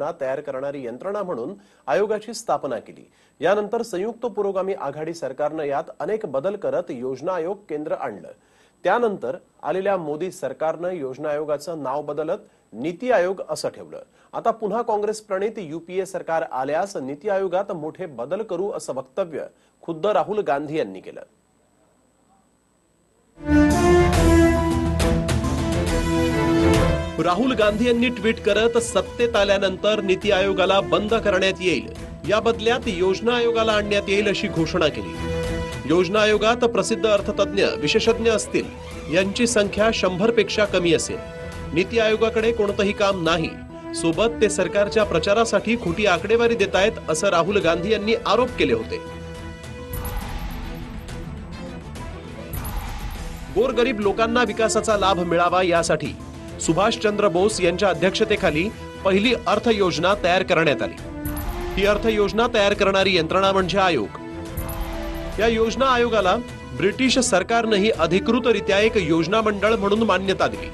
तयार करणारी यंत्रणा म्हणून आयोगाची स्थापना केली. यानंतर संयुक्त पुरोगामी आघाडी सरकारनं यात अनेक बदल करत योजना आयोग केंद्र आणलं. त्यानंतर आलेल्या मोदी सरकारनं योजना आयोगाचं नाव बदलत नीती आयोग असं ठेवलं. आता पुन्हा काँग्रेस प्रणित युपीए सरकार आल्यास नीती आयोगात मोठे बदल करू असं वक्तव्य खुद्द राहुल गांधी यांनी केलं. राहुल गांधी यांनी ट्विट करत सत्तेत आल्यानंतर नीती आयोगाला बंद करण्यात येईल. या बदल्यात योजना आयोगाला आणण्यात येईल अशी घोषणा केली. योजना आयोगात प्रसिद्ध अर्थतज्ञ विशेषज्ञ असतील. यांची संख्या शंभरपेक्षा कमी असेल. नीती आयोगाकडे कोणतंही काम नाही. सोबत ते सरकारच्या प्रचारासाठी खोटी आकडेवारी देत आहेत असं राहुल गांधी यांनी आरोप केले होते. गोरगरीब लोकांना विकासाचा लाभ मिळावा यासाठी सुभाषचंद्र बोस यांच्या अध्यक्षतेखाली पहिली अर्थयोजना तयार करण्यात आली. ही अर्थयोजना तयार करणारी यंत्रणा म्हणजे आयोग. या योजना आयोगाला ब्रिटिश सरकारनंही अधिकृतरित्या एक योजना मंडळ म्हणून मान्यता दिली.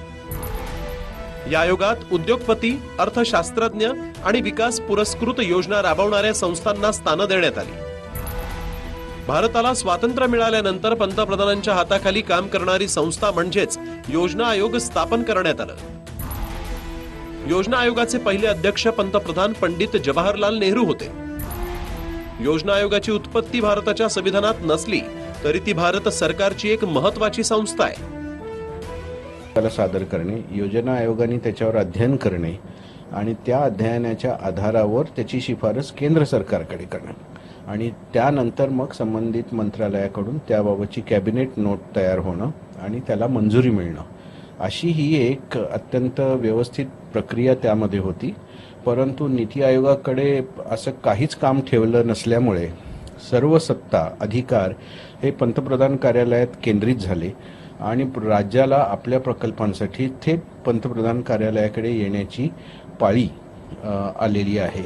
या आयोगात उद्योगपती अर्थशास्त्रज्ञ आणि विकास पुरस्कृत योजना राबवणाऱ्या संस्थांना स्थानं देण्यात आली. भारताला स्वातंत्र्य मिळाल्यानंतर पंतप्रधानांच्या हाताखाली काम करणारी संस्था म्हणजेच योजना आयोग स्थापन करण्यात आलं. योजना आयोगाचे पहिले अध्यक्ष पंतप्रधान पंडित जवाहरलाल नेहरू होते. योजना आयोगाची उत्पत्ती भारताच्या संविधानात नसली तरी ती भारत सरकारची एक महत्वाची संस्था आहे. त्याला सादर करणे योजना आयोगाने त्याच्यावर अध्ययन करणे आणि त्या अध्ययनाच्या आधारावर त्याची शिफारस केंद्र सरकारकडे करणे. आणि त्यानंतर मग संबंधित मंत्रालयाकडून त्याबाबतची कॅबिनेट नोट तयार होणं आणि त्याला मंजुरी मिळणं. अशी ही एक अत्यंत व्यवस्थित प्रक्रिया त्यामध्ये होती. परंतु नीती आयोगाकडे असं काहीच काम ठेवलं नसल्यामुळे सर्व सत्ता अधिकार हे पंतप्रधान कार्यालयात केंद्रित झाले आणि राज्याला आपल्या प्रकल्पांसाठी थेट पंतप्रधान कार्यालयाकडे येण्याची पाळी आलेली आहे.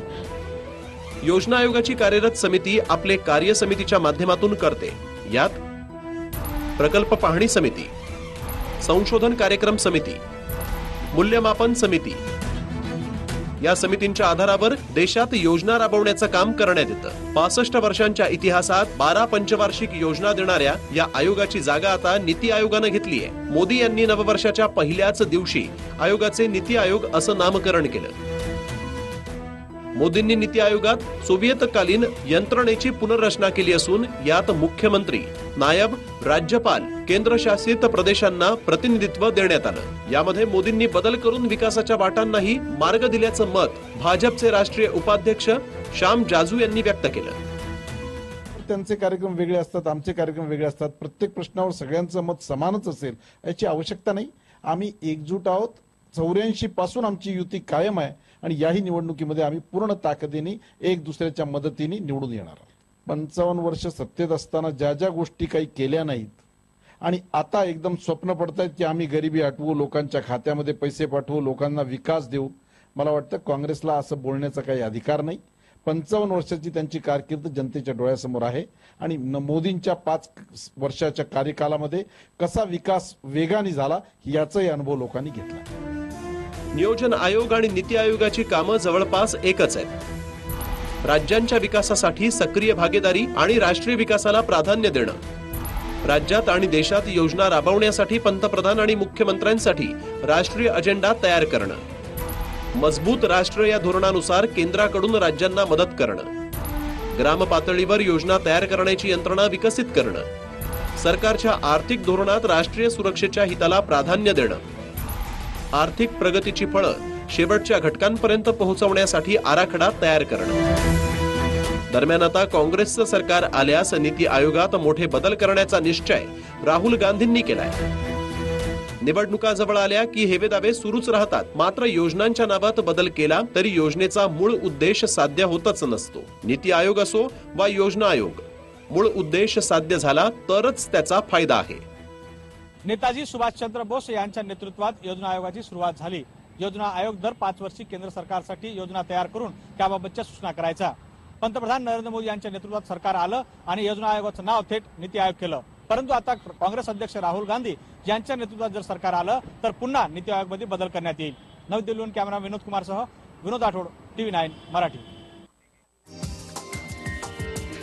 योजना आयोगाची कार्यरत समिती आपले कार्य समितीच्या माध्यमातून करते. यात प्रकल्प पाहणी समिती संशोधन कार्यक्रम समिती मूल्यमापन समिती. या समितींच्या आधारावर देशात योजना राबवण्याचं काम करण्यात येतं. पासष्ट वर्षांच्या इतिहासात बारा पंचवार्षिक योजना देणाऱ्या या आयोगाची जागा आता नीती आयोगानं घेतली आहे. मोदी यांनी नववर्षाच्या पहिल्याच दिवशी आयोगाचे नीती आयोग असं नामकरण केलं. मोदींनी नीती आयोगात सोव्हिएतकालीन यंत्रणेची पुनर्रचना केली असून यात मुख्यमंत्री नायब राज्यपाल केंद्रशासित प्रदेशांना प्रतिनिधित्व देण्यात आलं. यामध्ये मोदींनी बदल करून विकासाच्या वाटांनाही मार्ग दिल्याचं मत भाजपचे राष्ट्रीय उपाध्यक्ष श्याम जाजू यांनी व्यक्त केलं. त्यांचे कार्यक्रम वेगळे असतात आमचे कार्यक्रम वेगळे असतात. प्रत्येक प्रश्नावर सगळ्यांचं मत समानच असेल याची आवश्यकता नाही. आम्ही एकजूट आहोत. चौऱ्याऐंशी पासून आमची युती कायम आहे. आणि याही निवडणुकीमध्ये आम्ही पूर्ण ताकदीने एक दुसऱ्याच्या मदतीने निवडून येणार आहोत. पंचावन्न वर्ष सत्तेत असताना ज्या ज्या गोष्टी काही केल्या नाहीत आणि आता एकदम स्वप्न पडतायत की आम्ही गरिबी हटवू लोकांच्या खात्यामध्ये पैसे पाठवू लोकांना विकास देऊ मला वाटतं काँग्रेसला असं बोलण्याचा काही अधिकार नाही. पंचावन्न वर्षाची त्यांची कारकीर्द जनतेच्या डोळ्यासमोर आहे. आणि मोदींच्या पाच वर्षाच्या कार्यकालामध्ये कसा विकास वेगाने झाला याचाही अनुभव लोकांनी घेतला. नियोजन आयोग आणि नीती आयोगाची कामं जवळपास एकच आहेत. राज्यांच्या विकासासाठी सक्रिय भागीदारी आणि राष्ट्रीय विकासाला प्राधान्य देणं. राज्यात आणि देशात योजना राबवण्यासाठी पंतप्रधान आणि मुख्यमंत्र्यांसाठी राष्ट्रीय अजेंडा तयार करणं. मजबूत राष्ट्र या धोरणानुसार केंद्राकडून राज्यांना मदत करणं. ग्राम पातळीवर योजना तयार करण्याची यंत्रणा विकसित करणं. सरकारच्या आर्थिक धोरणात राष्ट्रीय सुरक्षेच्या हिताला प्राधान्य देणं. आर्थिक प्रगतीची फळं शेवटच्या घटकांपर्यंत पोहोचवण्यासाठी आराखडा तयार करणं. दरम्यान आता काँग्रेसचं सरकार आल्यास नीती आयोगात मोठे बदल करण्याचा निश्चय राहुल गांधींनी केलाय. निवडणुका जवळ आल्या की हेवे दावे सुरूच राहतात. मात्र योजनांच्या नावात बदल केला तरी योजनेचा मूळ उद्देश साध्य होतच नसतो. नीती आयोग असो वा योजना आयोग मूळ उद्देश साध्य झाला तरच त्याचा फायदा आहे. नेताजी सुभाषचंद्र बोस यांच्या नेतृत्वात योजना आयोगाची सुरुवात झाली. योजना आयोग दर पाच वर्षी केंद्र सरकारसाठी योजना तयार करून त्याबाबतच्या सूचना करायचा. पंतप्रधान नरेंद्र मोदी यांच्या नेतृत्वात सरकार आलं आणि योजना आयोगाचं नाव थेट नीती आयोग केलं. परंतु आता काँग्रेस अध्यक्ष राहुल गांधी यांच्या नेतृत्वात जर सरकार आलं तर पुन्हा नीती आयोगमध्ये बदल करण्यात येईल. नवी दिल्लीहून कॅमेरा विनोद कुमारसह विनोद आठवड टीव्ही नाईन मराठी.